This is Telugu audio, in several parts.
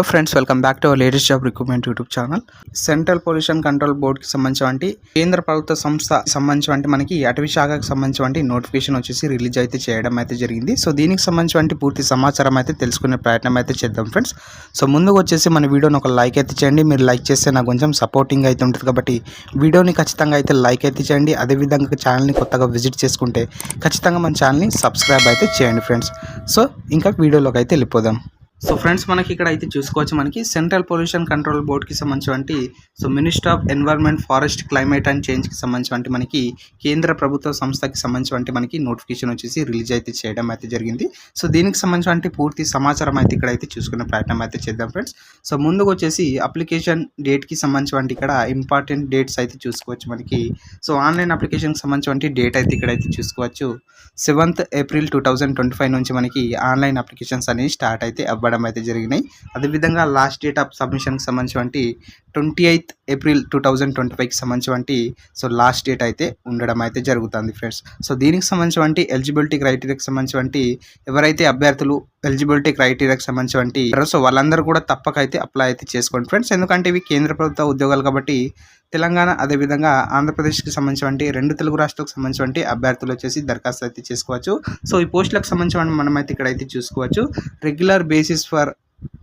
Hello friends welcome back to our latest job recruitment YouTube channel. Central pollution control బోర్డుకి సంబంధించి కేంద్ర ప్రభుత్వ సంస్థ సంబంధించి మనకి అటవీ శాఖకు సంబంధించి నోటిఫికేషన్ వచ్చేసి రిలీజ్ అయితే చేయడం అయితే జరిగింది. సో దీనికి సంబంధించి పూర్తి సమాచారం అయితే తెలుసుకునే ప్రయత్నం అయితే చేద్దాం ఫ్రెండ్స్. సో ముందుకు వచ్చేసి మన వీడియోని ఒక లైక్ అయితే చేయండి. మీరు లైక్ చేస్తే నాకు కొంచెం సపోర్టింగ్ అయితే ఉంటుంది కాబట్టి వీడియోని ఖచ్చితంగా అయితే లైక్ అయితే చేయండి. అదేవిధంగా ఛానల్ని కొత్తగా విజిట్ చేసుకుంటే ఖచ్చితంగా మన ఛానల్ని సబ్స్క్రైబ్ అయితే చేయండి ఫ్రెండ్స్. సో ఇంకా వీడియోలోకి అయితే వెళ్ళిపోదాం. సో ఫ్రెండ్స్ మనకి ఇక్కడ అయితే చూసుకోవచ్చు మనకి సెంట్రల్ పొల్యూషన్ కంట్రోల్ బోర్డ్కి సంబంధించి so minister of environment forest climate and చేంజ్కి సంబంధించి మనకి కేంద్ర ప్రభుత్వ సంస్థకి సంబంధించి మనకి నోటిఫికేషన్ వచ్చేసి రిలీజ్ అయితే చేయడం అయితే జరిగింది. సో దీనికి సంబంధించి పూర్తి సమాచారం అయితే ఇక్కడ అయితే చూసుకునే ప్రయత్నం అయితే చేద్దాం ఫ్రెండ్స్ సో ముందుకు వచ్చేసి అప్లికేషన్ డేట్కి సంబంధించి ఇక్కడ ఇంపార్టెంట్ డేట్స్ అయితే చూసుకోవచ్చు మనకి. సో ఆన్లైన్ అప్లికేషన్కి సంబంధించి డేట్ అయితే ఇక్కడ అయితే చూసుకోవచ్చు. Seventh April two twenty five నుంచి మనకి ఆన్లైన్ అప్లికేషన్స్ అనేవి స్టార్ట్ అయితే అవ్వడం అయితే జరిగినాయి. అదేవిధంగా లాస్ట్ డేట్ ఆఫ్ సబ్మిషన్కి సంబంధించినటువంటి twenty eighth April two thousand twenty ఫైవ్కి సంబంధించి సో లాస్ట్ డేట్ అయితే ఉండడం అయితే జరుగుతుంది ఫ్రెండ్స్. సో దీనికి సంబంధించి ఎలిజిబిలిటీ క్రైటీరియాకి సంబంధించి ఎవరైతే అభ్యర్థులు ఎలిజిబిలిటీ క్రైటీరియాకి సంబంధించి సో వాళ్ళందరూ కూడా తప్పక అయితే అప్లై అయితే చేసుకోండి ఫ్రెండ్స్. ఎందుకంటే ఇవి కేంద్ర ప్రభుత్వ ఉద్యోగాలు కాబట్టి తెలంగాణ అదేవిధంగా ఆంధ్రప్రదేశ్కి సంబంధించి రెండు తెలుగు రాష్ట్రాలకు సంబంధించి అభ్యర్థులు వచ్చేసి దరఖాస్తు అయితే చేసుకోవచ్చు. సో ఈ పోస్టులకు సంబంధించి మనం అయితే ఇక్కడైతే చూసుకోవచ్చు. రెగ్యులర్ బేసిస్ ఫర్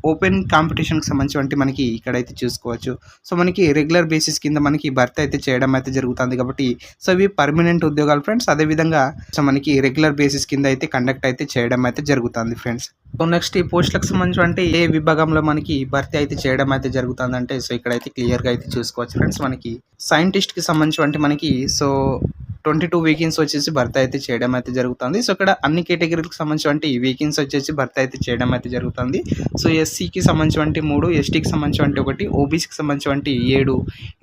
ఓపెన్ కాంపిటీషన్కి సంబంధించి మనకి ఇక్కడైతే చూసుకోవచ్చు. సో మనకి రెగ్యులర్ బేసిస్ కింద మనకి భర్తీ అయితే చేయడం అయితే జరుగుతుంది కాబట్టి సో ఇవి పర్మనెంట్ ఉద్యోగాలు ఫ్రెండ్స్. అదేవిధంగా సో మనకి రెగ్యులర్ బేసిస్ కింద అయితే కండక్ట్ అయితే చేయడం అయితే జరుగుతుంది ఫ్రెండ్స్. సో నెక్స్ట్ ఈ పోస్టులకు సంబంధించి అంటే ఏ విభాగంలో మనకి భర్తీ అయితే చేయడం అయితే జరుగుతుందంటే సో ఇక్కడైతే క్లియర్గా అయితే చూసుకోవచ్చు ఫ్రెండ్స్. మనకి సైంటిస్ట్కి సంబంధించి అంటే మనకి సో ట్వంటీ టూ వీకెన్స్ వచ్చేసి భర్తీ అయితే చేయడం అయితే జరుగుతుంది. సో ఇక్కడ అన్ని కేటగిరీలకు సంబంధించి వీకెన్స్ వచ్చేసి భర్తీ అయితే చేయడం అయితే జరుగుతుంది. సో ఎస్సీకి సంబంధించి మూడు ఎస్టీకి సంబంధించి ఒకటి ఓబీసీకి సంబంధించి ఏడు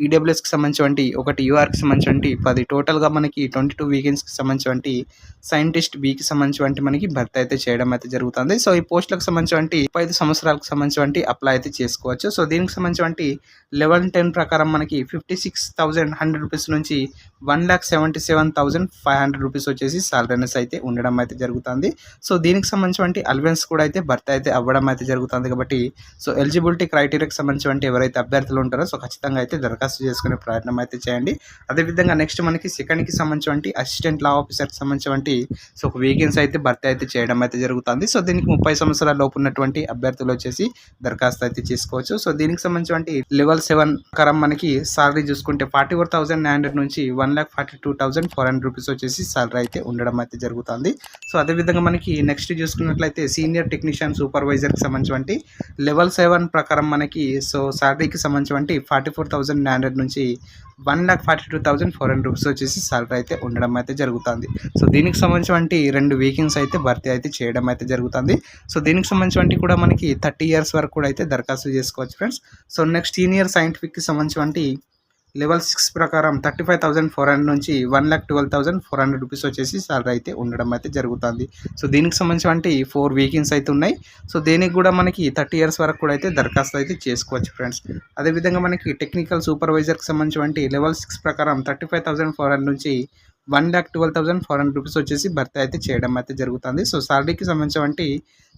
ఈడబ్ల్యూఎస్కి సంబంధించి ఒకటి యూఆర్కి సంబంధించి పది. టోటల్గా మనకి ట్వంటీ టూ వీకెన్స్కి సంబంధించి సైంటిస్ట్ బీకి సంబంధించి మనకి భర్తీ అయితే చేయడం అయితే జరుగుతుంది. సో ఈ పోస్టులకు సంబంధించి ముప్పై ఐదు సంవత్సరాలకు సంబంధించి అప్లై అయితే చేసుకోవచ్చు. సో దీనికి సంబంధించి లెవెన్ టెన్ ప్రకారం మనకి fifty six thousand hundred rupees నుంచి one lakh seventy seven seven thousand five hundred rupees వచ్చేసి సాలరీనెస్ అయితే ఉండడం అయితే జరుగుతుంది. సో దీనికి సంబంధించినటువంటి అలవెన్స్ కూడా అయితే భర్త అయితే అవ్వడం అయితే జరుగుతుంది కాబట్టి సో ఎలిజిబిలిటీ క్రైటీరియాకి సంబంధించినటువంటి ఎవరైతే అభ్యర్థులు ఉంటారో సో ఖచ్చితంగా అయితే దరఖాస్తు చేసుకునే ప్రయత్నం అయితే చేయండి. అదేవిధంగా నెక్స్ట్ మనకి సెకండ్కి సంబంధించినటువంటి అసిస్టెంట్ లా ఆఫీసర్కి సంబంధించినటువంటి సో ఒక వేకెన్సీ అయితే భర్తీ అయితే చేయడం అయితే జరుగుతుంది. సో దీనికి ముప్పై సంవత్సరాల లోపు ఉన్నటువంటి అభ్యర్థులు వచ్చేసి దరఖాస్తు అయితే చేసుకోవచ్చు. సో దీనికి సంబంధించినటువంటి లెవెల్ సెవెన్ కరం మనకి సాలరీ చూసుకుంటే forty four thousand nine hundred నుంచి one lakh forty two thousand four hundred rupees వచ్చేసి సాలరీ అయితే ఉండడం అయితే జరుగుతుంది. సో అదేవిధంగా మనకి నెక్స్ట్ చూసుకున్నట్లయితే సీనియర్ టెక్నీషియన్ సూపర్వైజర్కి సంబంధించి లెవెల్ సెవెన్ ప్రకారం మనకి సో సాలరీకి సంబంధించి forty four thousand nine hundred నుంచి one lakh forty two thousand four hundred rupees వచ్చేసి సాలరీ అయితే ఉండడం అయితే జరుగుతుంది. సో దీనికి సంబంధించి రెండు వీకెన్స్ అయితే భర్తీ అయితే చేయడం అయితే జరుగుతుంది. సో దీనికి సంబంధించి కూడా మనకి థర్టీ ఇయర్స్ వరకు కూడా అయితే దరఖాస్తు చేసుకోవచ్చు ఫ్రెండ్స్ సో నెక్స్ట్ సీనియర్ సైంటిఫిక్కి సంబంధించి లెవెల్ సిక్స్ ప్రకారం thirty five thousand four hundred నుంచి one lakh twelve thousand four hundred rupees వచ్చేసి సాలరీ అయితే ఉండడం అయితే జరుగుతుంది. సో దీనికి సంబంధించి ఫోర్ వీకెన్స్ అయితే ఉన్నాయి. సో దీనికి కూడా మనకి థర్టీ ఇయర్స్ వరకు కూడా అయితే దరఖాస్తు అయితే చేసుకోవచ్చు ఫ్రెండ్స్ అదేవిధంగా మనకి టెక్నికల్ సూపర్వైజర్కి సంబంధించి లెవెల్ సిక్స్ ప్రకారం thirty five thousand four hundred నుంచి one lakh twelve thousand four hundred rupees వచ్చేసి భర్తీ అయితే చేయడం అయితే జరుగుతుంది. సో సాలరీకి సంబంధించి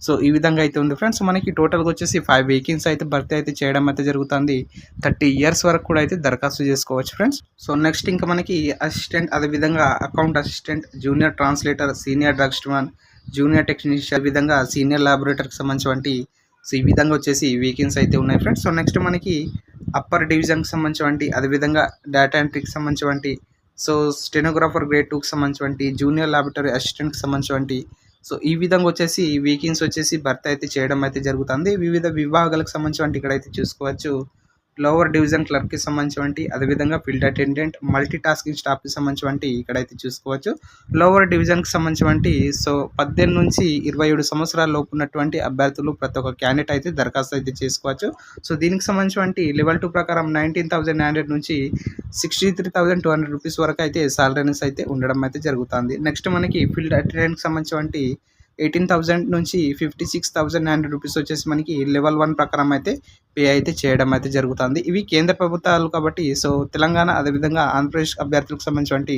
సో ఈ విధంగా అయితే ఉంది ఫ్రెండ్స్. మనకి టోటల్గా వచ్చేసి ఫైవ్ వీకెన్స్ అయితే భర్తీ అయితే చేయడం అయితే జరుగుతుంది. థర్టీ ఇయర్స్ వరకు కూడా అయితే దరఖాస్తు చేసుకోవచ్చు ఫ్రెండ్స్. సో నెక్స్ట్ ఇంకా మనకి అసిస్టెంట్ అదేవిధంగా account assistant junior translator senior drugs one junior technician విధంగా సీనియర్ ల్యాబొరేటరీకి సంబంధించి సో ఈ విధంగా వచ్చేసి వీకెన్స్ అయితే ఉన్నాయి ఫ్రెండ్స్. సో నెక్స్ట్ మనకి అప్పర్ డివిజన్కి సంబంధించి అదేవిధంగా డేటా ఎంట్రీకి సంబంధించి సో స్టెనోగ్రాఫర్ గ్రేడ్ టూకి సంబంధించి జూనియర్ ల్యాబొరేటరీ అసిస్టెంట్కి సంబంధించి సో ఈ విధంగా వచ్చేసి వీకెన్స్ వచ్చేసి భర్తీ అయితే చేయడం అయితే జరుగుతుంది. వివిధ విభాగాలకు సంబంధించి ఇక్కడైతే చూసుకోవచ్చు. లోవర్ డివిజన్ క్లర్క్కి సంబంధించి అదేవిధంగా ఫీల్డ్ అటెండెంట్ మల్టీ టాస్కింగ్ స్టాఫ్కి సంబంధించి ఇక్కడైతే చూసుకోవచ్చు. లోవర్ డివిజన్కి సంబంధించి సో పద్దెనిమిది నుంచి ఇరవై ఏడు సంవత్సరాల లోపు ఉన్నటువంటి అభ్యర్థులు ప్రతి ఒక్క క్యాండిడేట్ అయితే దరఖాస్తు అయితే చేసుకోవచ్చు. సో దీనికి సంబంధించి లెవెల్ టూ ప్రకారం నైన్టీన్ థౌసండ్ హండ్రెడ్ నుంచి sixty three thousand two hundred rupees వరకు అయితే సాలరీస్ అయితే ఉండడం అయితే జరుగుతుంది. నెక్స్ట్ మనకి ఫీల్డ్ అటెండెంట్కి సంబంధించి ఎయిటీన్ థౌసండ్ నుంచి fifty six thousand hundred rupees వచ్చేసి మనకి లెవెల్ వన్ ప్రకారం అయితే పే అయితే చేయడం అయితే జరుగుతుంది. ఇవి కేంద్ర ప్రభుత్వాలు కాబట్టి సో తెలంగాణ అదేవిధంగా ఆంధ్రప్రదేశ్ అభ్యర్థులకు సంబంధించి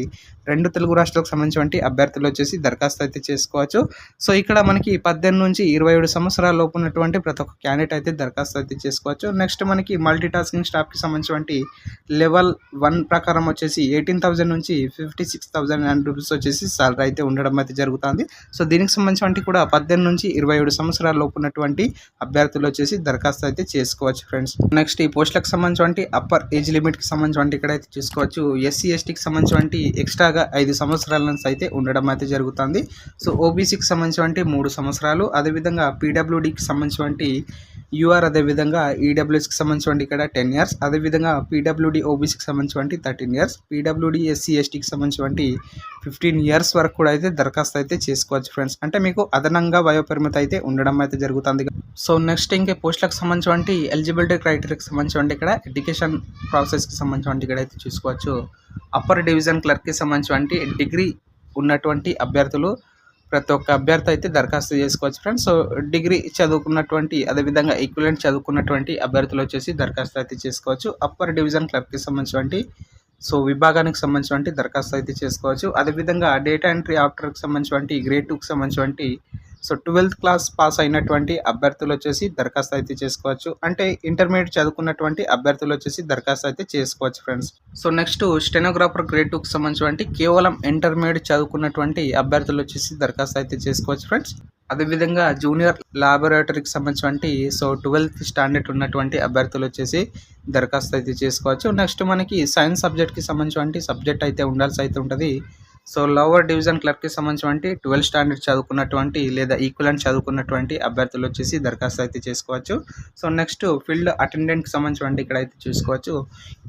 రెండు తెలుగు రాష్ట్రాలకు సంబంధించి అభ్యర్థులు వచ్చేసి దరఖాస్తు అయితే చేసుకోవచ్చు. సో ఇక్కడ మనకి పద్దెనిమిది నుంచి ఇరవై ఏడు సంవత్సరాల లోపు ఉన్నటువంటి ప్రతి ఒక్క క్యాండిడేట్ అయితే దరఖాస్తు అయితే చేసుకోవచ్చు. నెక్స్ట్ మనకి మల్టీ టాస్కింగ్ స్టాఫ్కి సంబంధించి లెవెల్ వన్ ప్రకారం వచ్చేసి ఎయిటీన్ థౌసండ్ నుంచి fifty six thousand and rupees వచ్చేసి సాలరీ అయితే ఉండడం అయితే జరుగుతుంది. సో దీనికి సంబంధించి కూడా పద్దెనిమిది నుంచి ఇరవై ఏడు సంవత్సరాల లోపు ఉన్నటువంటి అభ్యర్థులు వచ్చేసి దరఖాస్తు అయితే చేసుకోవచ్చు. ఫ్రెండ్స్. నెక్స్ట్ ఈ పోస్టులకు సంబంధించి అప్పర్ ఏజ్ లిమిట్కి సంబంధించి ఇక్కడ అయితే చూసుకోవచ్చు. ఎస్సీ ఎస్టీకి సంబంధించి ఎక్స్ట్రాగా ఐదు సంవత్సరాల నుంచి అయితే ఉండడం అయితే జరుగుతుంది. సో ఓబీసీకి సంబంధించి మూడు సంవత్సరాలు. అదేవిధంగా పీడబ్ల్యూడీకి సంబంధించి యూఆర్ అదేవిధంగా ఈడబ్ల్యూఎస్కి సంబంధించి ఇక్కడ టెన్ ఇయర్స్ అదేవిధంగా పీడబ్ల్యూడి ఓబీసీకి సంబంధించి థర్టీన్ ఇయర్స్ పీడబ్ల్యూడి ఎస్సీ ఎస్టీకి సంబంధించి ఫిఫ్టీన్ ఇయర్స్ వరకు కూడా అయితే దరఖాస్తు అయితే చేసుకోవచ్చు ఫ్రెండ్స్ అంటే మీకు అదనంగా వయోపరిమితి అయితే ఉండడం అయితే జరుగుతుంది. సో నెక్స్ట్ ఇంకే పోస్టులకు సంబంధించి ఎలిజిబిలిటీ క్రైటీరియాకి సంబంధించి ఇక్కడ ఎడ్యుకేషన్ ప్రాసెస్కి సంబంధించి ఇక్కడ అయితే చూసుకోవచ్చు. అప్పర్ డివిజన్ క్లర్క్కి సంబంధించి డిగ్రీ ఉన్నటువంటి అభ్యర్థులు ప్రతి ఒక్క అభ్యర్థి అయితే దరఖాస్తు చేసుకోవచ్చు ఫ్రెండ్స్ సో డిగ్రీ చదువుకున్నటువంటి అదేవిధంగా ఈక్వలెంట్ చదువుకున్నటువంటి అభ్యర్థులు వచ్చేసి దరఖాస్తు అయితే చేసుకోవచ్చు. అప్పర్ డివిజన్ క్లర్క్కి సంబంధించినటువంటి సో విభాగానికి సంబంధించినటువంటి దరఖాస్తు అయితే చేసుకోవచ్చు. అదేవిధంగా డేటా ఎంట్రీ ఆఫ్టర్కి సంబంధించి గ్రేడ్ టూకి సంబంధించినటువంటి సో ట్వెల్త్ క్లాస్ పాస్ అయినటువంటి అభ్యర్థులు వచ్చేసి దరఖాస్తు అయితే చేసుకోవచ్చు. అంటే ఇంటర్మీడియట్ చదువుకున్నటువంటి అభ్యర్థులు వచ్చేసి దరఖాస్తు అయితే చేసుకోవచ్చు friends. So next stenographer grade టూకి సంబంధించి కేవలం ఇంటర్మీడియట్ చదువుకున్నటువంటి అభ్యర్థులు వచ్చేసి దరఖాస్తు అయితే చేసుకోవచ్చు ఫ్రెండ్స్. అదేవిధంగా జూనియర్ లాబొరేటరీకి సంబంధించి సో ట్వెల్త్ స్టాండర్డ్ ఉన్నటువంటి అభ్యర్థులు వచ్చేసి దరఖాస్తు అయితే చేసుకోవచ్చు. నెక్స్ట్ మనకి సైన్స్ సబ్జెక్ట్కి సంబంధించి సబ్జెక్ట్ అయితే ఉండాల్సి అయితే ఉంటుంది. సో లోవర్ డివిజన్ క్లర్క్కి సంబంధించినటువంటి ట్వెల్వ్ స్టాండర్డ్ చదువుకున్నటువంటి లేదా ఈక్వలెంట్ చదువుకున్నటువంటి అభ్యర్థులు వచ్చేసి దరఖాస్తు అయితే చేసుకోవచ్చు. సో నెక్స్ట్ ఫీల్డ్ అటెండెంట్కి సంబంధించినటువంటి ఇక్కడ అయితే చూసుకోవచ్చు.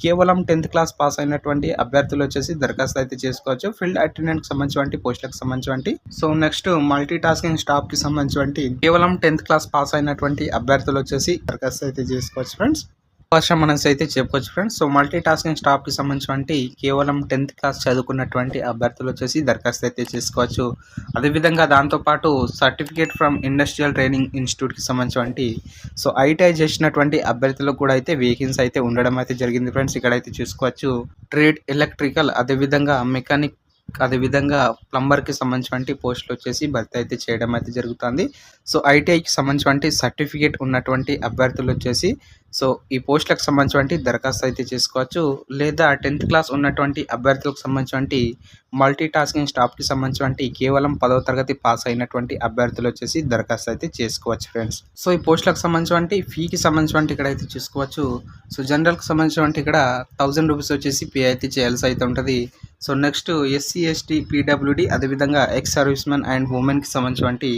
కేవలం టెన్త్ క్లాస్ పాస్ అయినటువంటి అభ్యర్థులు వచ్చేసి దరఖాస్తు అయితే చేసుకోవచ్చు. ఫీల్డ్ అటెండెంట్కి సంబంధించినటువంటి పోస్టులకు సంబంధించి సో నెక్స్ట్ మల్టీ టాస్కింగ్ స్టాఫ్కి సంబంధించినటువంటి కేవలం టెన్త్ క్లాస్ పాస్ అయినటువంటి అభ్యర్థులు వచ్చేసి దరఖాస్తు అయితే చేసుకోవచ్చు ఫ్రెండ్స్ అవకాశం మనసి అయితే చెప్పుకోవచ్చు ఫ్రెండ్స్ సో మల్టీ టాస్కింగ్ స్టాప్కి సంబంధించినటువంటి కేవలం టెన్త్ క్లాస్ చదువుకున్నటువంటి అభ్యర్థులు వచ్చేసి దరఖాస్తు అయితే చేసుకోవచ్చు. అదేవిధంగా దాంతోపాటు సర్టిఫికేట్ ఫ్రమ్ ఇండస్ట్రియల్ ట్రైనింగ్ ఇన్స్టిట్యూట్కి సంబంధించినటువంటి సో ఐటీఐ చేసినటువంటి అభ్యర్థులకు కూడా అయితే వేకెన్సీ అయితే ఉండడం అయితే జరిగింది ఫ్రెండ్స్ ఇక్కడైతే చూసుకోవచ్చు. ట్రేడ్ ఎలక్ట్రికల్ అదేవిధంగా మెకానిక్ అదేవిధంగా ప్లంబర్కి సంబంధించిన పోస్టులు వచ్చేసి భర్తీ అయితే చేయడం అయితే జరుగుతుంది. సో ఐటీఐకి సంబంధించిన సర్టిఫికేట్ ఉన్నటువంటి అభ్యర్థులు వచ్చేసి సో ఈ పోస్టులకు సంబంధించిన దరఖాస్తు అయితే చేసుకోవచ్చు. లేదా టెన్త్ క్లాస్ ఉన్నటువంటి అభ్యర్థులకు సంబంధించిన మల్టీ టాస్కింగ్ స్టాఫ్కి సంబంధించినటువంటి కేవలం పదవ తరగతి పాస్ అయినటువంటి అభ్యర్థులు వచ్చేసి దరఖాస్తు అయితే చేసుకోవచ్చు ఫ్రెండ్స్. సో ఈ పోస్టులకు సంబంధించి ఫీకి సంబంధించిన ఇక్కడ అయితే చూసుకోవచ్చు. సో జనరల్కి సంబంధించిన ఇక్కడ థౌజండ్ రూపీస్ వచ్చేసి పే అయితే చేయాల్సి అయితే ఉంటుంది. So next SC ST PWD అదేవిధంగా ఎక్స్ సర్వీస్ మెన్ అండ్ ఉమెన్కి సంబంధించి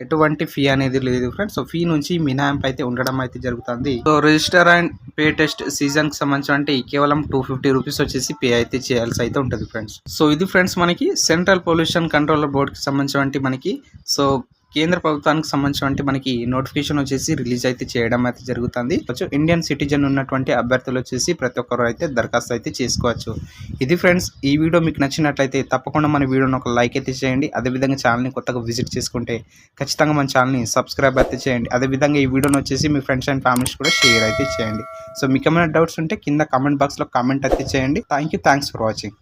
ఎటువంటి ఫీ అనేది లేదు ఫ్రెండ్స్ సో ఫీ నుంచి మినహాయింపు అయితే ఉండడం అయితే జరుగుతుంది. So register and pay test సీజన్కి సంబంధించి కేవలం టూ ఫిఫ్టీ రూపీస్ వచ్చేసి పే అయితే చేయాల్సి అయితే ఉంటుంది ఫ్రెండ్స్ సో ఇది ఫ్రెండ్స్ మనకి సెంట్రల్ పొల్యూషన్ కంట్రోల్ బోర్డ్కి సంబంధించి మనకి. సో కేంద్ర ప్రభుత్వానికి సంబంధించిన మనకి నోటిఫికేషన్ వచ్చేసి రిలీజ్ అయితే చేయడం అయితే జరుగుతుంది. ఇండియన్ సిటిజన్ ఉన్నటువంటి అభ్యర్థులు వచ్చేసి ప్రతి ఒక్కరు అయితే దరఖాస్తు అయితే చేసుకోవచ్చు. ఇది ఫ్రెండ్స్ ఈ వీడియో మీకు నచ్చినట్లయితే తప్పకుండా మన వీడియోని ఒక లైక్ అయితే చేయండి. అదేవిధంగా ఛానల్ని కొత్తగా విజిట్ చేసుకుంటే ఖచ్చితంగా మన ఛానల్ని సబ్స్క్రైబ్ అయితే చేయండి. అదేవిధంగా ఈ వీడియోని వచ్చేసి మీ ఫ్రెండ్స్ అండ్ ఫ్యామిలీస్ కూడా షేర్ అయితే చేయండి. సో మీకు ఏమైనా డౌట్స్ ఉంటే కింద కామెంట్ బాక్స్లో కామెంట్ అయితే చేయండి. Thank you thanks for watching.